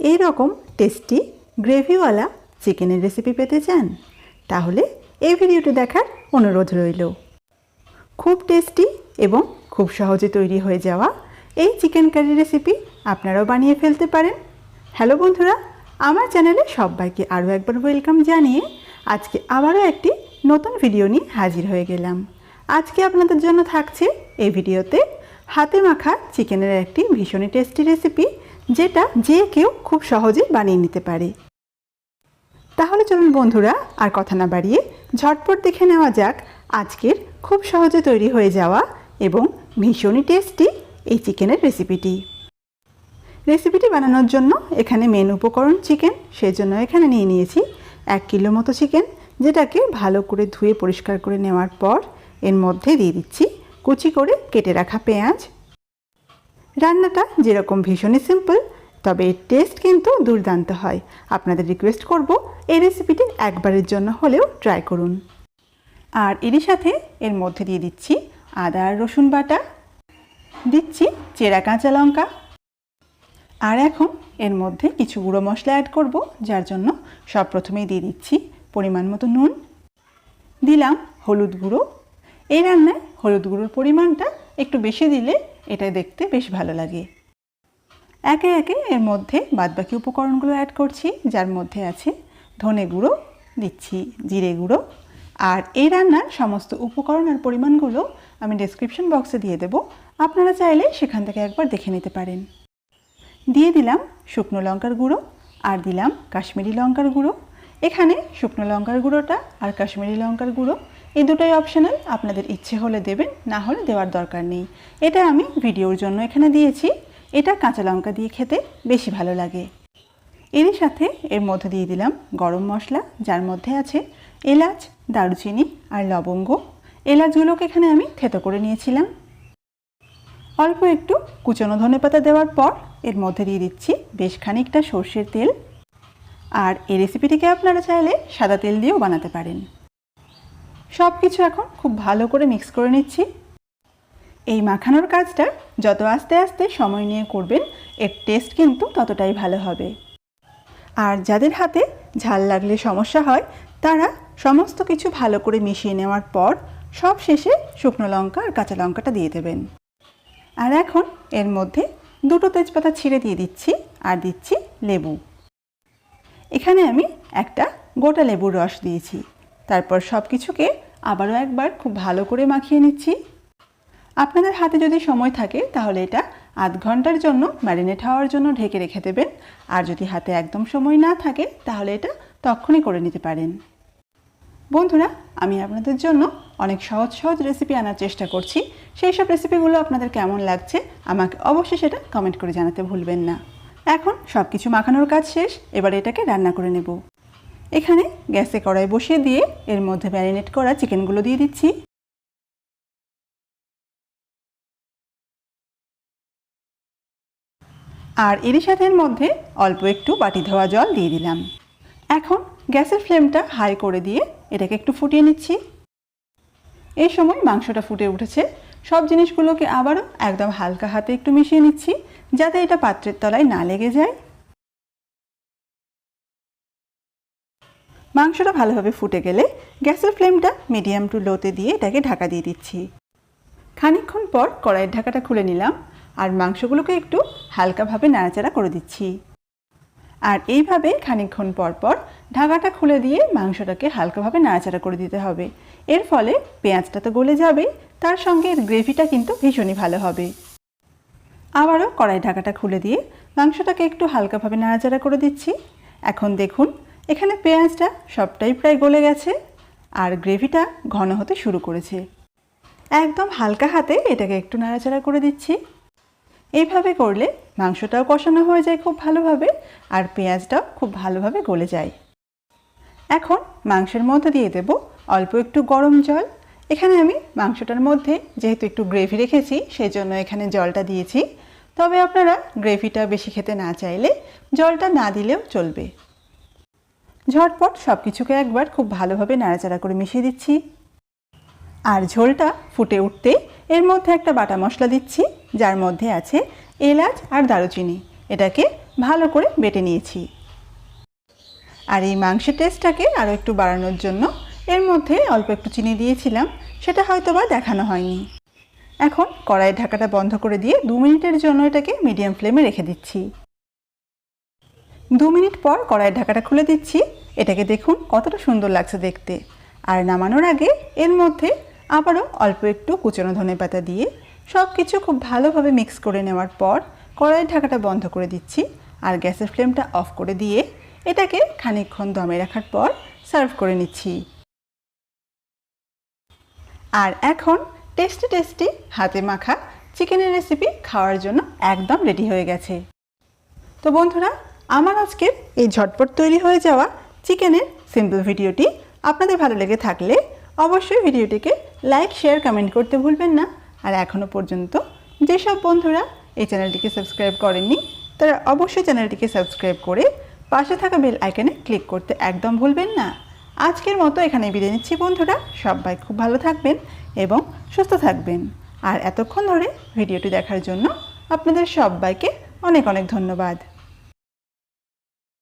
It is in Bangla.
এই রকম টেস্টি গ্রেভিওয়ালা চিকেনের রেসিপি পেতে চান, তাহলে এই ভিডিওটি দেখার অনুরোধ রইল। খুব টেস্টি এবং খুব সহজে তৈরি হয়ে যাওয়া এই চিকেন কারি রেসিপি আপনারাও বানিয়ে ফেলতে পারেন। হ্যালো বন্ধুরা, আমার চ্যানেলে সবাইকে আরও একবার ওয়েলকাম জানিয়ে আজকে আবারও একটি নতুন ভিডিও নিয়ে হাজির হয়ে গেলাম। আজকে আপনাদের জন্য থাকছে এই ভিডিওতে হাতে মাখা চিকেনের একটি ভীষণই টেস্টি রেসিপি যেটা যে কেউ খুব সহজে বানিয়ে নিতে পারে। তাহলে চলুন বন্ধুরা, আর কথা না বাড়িয়ে ঝটপট দেখে নেওয়া যাক আজকের খুব সহজে তৈরি হয়ে যাওয়া এবং ভীষণই টেস্টি এই চিকেনের রেসিপিটি। রেসিপিটি বানানোর জন্য এখানে মেন উপকরণ চিকেন সেই জন্য এখানে নিয়ে নিয়েছি এক কিলো মতো চিকেন, যেটাকে ভালো করে ধুয়ে পরিষ্কার করে নেওয়ার পর এর মধ্যে দিয়ে দিচ্ছি কুচি করে কেটে রাখা পেঁয়াজ রান্নাটা যেরকম ভীষণই সিম্পল তবে এর টেস্ট কিন্তু দুর্দান্ত হয়। আপনাদের রিকোয়েস্ট করব এই রেসিপিটি একবারের জন্য হলেও ট্রাই করুন। আর এরই সাথে এর মধ্যে দিয়ে দিচ্ছি আদা আর রসুন বাটা, দিচ্ছি চেরা কাঁচা লঙ্কা, আর এখন এর মধ্যে কিছু গুঁড়ো মশলা অ্যাড করব, যার জন্য সব প্রথমেই দিয়ে দিচ্ছি পরিমাণ মতো নুন, দিলাম হলুদ গুঁড়ো। এই রান্নায় হলুদ গুঁড়োর পরিমাণটা একটু বেশি দিলে এটা দেখতে বেশ ভালো লাগে। একে একে এর মধ্যে বাদবাকি উপকরণগুলো অ্যাড করছি, যার মধ্যে আছে ধনে গুঁড়ো, দিচ্ছি জিরে গুঁড়ো, আর এই রান্নার সমস্ত উপকরণ আর পরিমাণগুলো আমি ডেসক্রিপশন বক্সে দিয়ে দেব। আপনারা চাইলে সেখান থেকে একবার দেখে নিতে পারেন। দিয়ে দিলাম শুকনো লঙ্কার গুঁড়ো, আর দিলাম কাশ্মীরি লঙ্কার গুঁড়ো এখানে শুকনো লঙ্কার গুঁড়োটা আর কাশ্মীরি লঙ্কার গুঁড়ো, এই দুটোই অপশনাল আপনাদের ইচ্ছে হলে দেবেন, না হলে দেওয়ার দরকার নেই। এটা আমি ভিডিওর জন্য এখানে দিয়েছি। এটা কাঁচা লঙ্কা দিয়ে খেতে বেশি ভালো লাগে। এরই সাথে এর মধ্যে দিয়ে দিলাম গরম মশলা, যার মধ্যে আছে এলাচ, দারুচিনি আর লবঙ্গ। এলাচগুলোকে এখানে আমি থেতো করে নিয়েছিলাম। অল্প একটু কুচনো ধনে পাতা দেওয়ার পর এর মধ্যে দিয়ে দিচ্ছি বেশ খানিকটা সর্ষের তেল। আর এই রেসিপিটিকে আপনারা চাইলে সাদা তেল দিয়েও বানাতে পারেন। সব কিছু এখন খুব ভালো করে মিক্স করে নিচ্ছি। এই মাখানোর কাজটা যত আস্তে আস্তে সময় নিয়ে করবেন, এর টেস্ট কিন্তু ততটাই ভালো হবে। আর যাদের হাতে ঝাল লাগলে সমস্যা হয়, তারা সমস্ত কিছু ভালো করে মিশিয়ে নেওয়ার পর সব শেষে শুকনো লঙ্কা আর কাঁচা লঙ্কাটা দিয়ে দেবেন। আর এখন এর মধ্যে দুটো তেজপাতা ছিঁড়ে দিয়ে দিচ্ছি, আর দিচ্ছি লেবু। এখানে আমি একটা গোটা লেবুর রস দিয়েছি। তারপর সব কিছুকে আবারও একবার খুব ভালো করে মাখিয়ে নিচ্ছি। আপনাদের হাতে যদি সময় থাকে, তাহলে এটা আধ ঘণ্টার জন্য ম্যারিনেট হওয়ার জন্য ঢেকে রেখে দেবেন। আর যদি হাতে একদম সময় না থাকে, তাহলে এটা তখনই করে নিতে পারেন। বন্ধুরা, আমি আপনাদের জন্য অনেক সহজ সহজ রেসিপি আনার চেষ্টা করছি। সেই সব রেসিপিগুলো আপনাদের কেমন লাগছে, আমাকে অবশ্যই সেটা কমেন্ট করে জানাতে ভুলবেন না। এখন সব কিছু মাখানোর কাজ শেষ, এবার এটাকে রান্না করে নেব। এখানে গ্যাসে কড়াই বসিয়ে দিয়ে এর মধ্যে ম্যারিনেট করা চিকেনগুলো দিয়ে দিচ্ছি। আর এরই সাথে এর মধ্যে অল্প একটু বাটি ধোয়া জল দিয়ে দিলাম। এখন গ্যাসের ফ্লেমটা হাই করে দিয়ে এটাকে একটু ফুটিয়ে নিচ্ছি। এই সময় মাংসটা ফুটে উঠেছে সব জিনিসগুলোকে আবারও একদম হালকা হাতে একটু মিশিয়ে নিচ্ছি, যাতে এটা পাত্রের তলায় না লেগে যায়। মাংসটা ভালোভাবে ফুটে গেলে গ্যাসের ফ্লেমটা মিডিয়াম টু লোতে দিয়ে এটাকে ঢাকা দিয়ে দিচ্ছি। খানিকক্ষণ পর কড়াইয়ের ঢাকাটা খুলে নিলাম আর মাংসগুলোকে একটু হালকাভাবে নাড়াচাড়া করে দিচ্ছি। আর এইভাবে খানিকক্ষণ পর পর ঢাকাটা খুলে দিয়ে মাংসটাকে হালকাভাবে নাড়াচাড়া করে দিতে হবে। এর ফলে পেঁয়াজটা তো গলে যাবে তার সঙ্গে এর গ্রেভিটা কিন্তু ভীষণই ভালো হবে। আবারও কড়াই ঢাকাটা খুলে দিয়ে মাংসটাকে একটু হালকাভাবে নাড়াচাড়া করে দিচ্ছি। এখন দেখুন, এখানে পেঁয়াজটা সবটাই প্রায় গলে গেছে আর গ্রেভিটা ঘন হতে শুরু করেছে। একদম হালকা হাতে এটাকে একটু নাড়াচাড়া করে দিচ্ছি। এইভাবে করলে মাংসটাও কষানো হয়ে যায় খুব ভালোভাবে আর পেঁয়াজটাও খুব ভালোভাবে গলে যায়। এখন মাংসের মধ্যে দিয়ে দেব অল্প একটু গরম জল এখানে আমি মাংসটার মধ্যে যেহেতু একটু গ্রেভি রেখেছি সেই জন্য এখানে জলটা দিয়েছি। তবে আপনারা গ্রেভিটা বেশি খেতে না চাইলে জলটা না দিলেও চলবে। ঝটপট সব কিছুকে একবার খুব ভালোভাবে নাড়াচাড়া করে মিশিয়ে দিচ্ছি। আর ঝোলটা ফুটে উঠতে এর মধ্যে একটা বাটা মশলা দিচ্ছি, যার মধ্যে আছে এলাচ আর দারুচিনি। এটাকে ভালো করে বেটে নিয়েছি। আর এই মাংসের টেস্টটাকে আরও একটু বাড়ানোর জন্য এর মধ্যে অল্প একটু চিনি দিয়েছিলাম, সেটা হয়তো বা দেখানো হয়নি। এখন কড়াইয়ের ঢাকাটা বন্ধ করে দিয়ে দু মিনিটের জন্য এটাকে মিডিয়াম ফ্লেমে রেখে দিচ্ছি। দু মিনিট পর কড়াইয়ের ঢাকাটা খুলে দিচ্ছি। এটাকে দেখুন কতটা সুন্দর লাগছে দেখতে। আর নামানোর আগে এর মধ্যে আবারও অল্প একটু কুচনো ধনে পাতা দিয়ে সব কিছু খুব ভালোভাবে মিক্স করে নেওয়ার পর কড়াইয়ের ঢাকাটা বন্ধ করে দিচ্ছি আর গ্যাসের ফ্লেমটা অফ করে দিয়ে এটাকে খানিকক্ষণ দমে রাখার পর সার্ভ করে নিচ্ছি। আর এখন টেস্টি টেস্টি হাতে মাখা চিকেনের রেসিপি খাওয়ার জন্য একদম রেডি হয়ে গেছে। তো বন্ধুরা, আমার আজকের এই ঝটপট তৈরি হয়ে যাওয়া চিকেনের সিম্পল ভিডিওটি আপনাদের ভালো লেগে থাকলে অবশ্যই ভিডিওটিকে লাইক শেয়ার কমেন্ট করতে ভুলবেন না। আর এখনও পর্যন্ত যেসব বন্ধুরা এই চ্যানেলটিকে সাবস্ক্রাইব করেননি, তারা অবশ্যই চ্যানেলটিকে সাবস্ক্রাইব করে পাশে থাকা বেল আইকনে ক্লিক করতে একদম ভুলবেন না। আজকের মতো এখানে বিদায় নিচ্ছি বন্ধুরা। সবাই খুব ভালো থাকবেন এবং সুস্থ থাকবেন। আর এতক্ষণ ধরে ভিডিওটি দেখার জন্য আপনাদের সবাইকে অনেক অনেক ধন্যবাদ।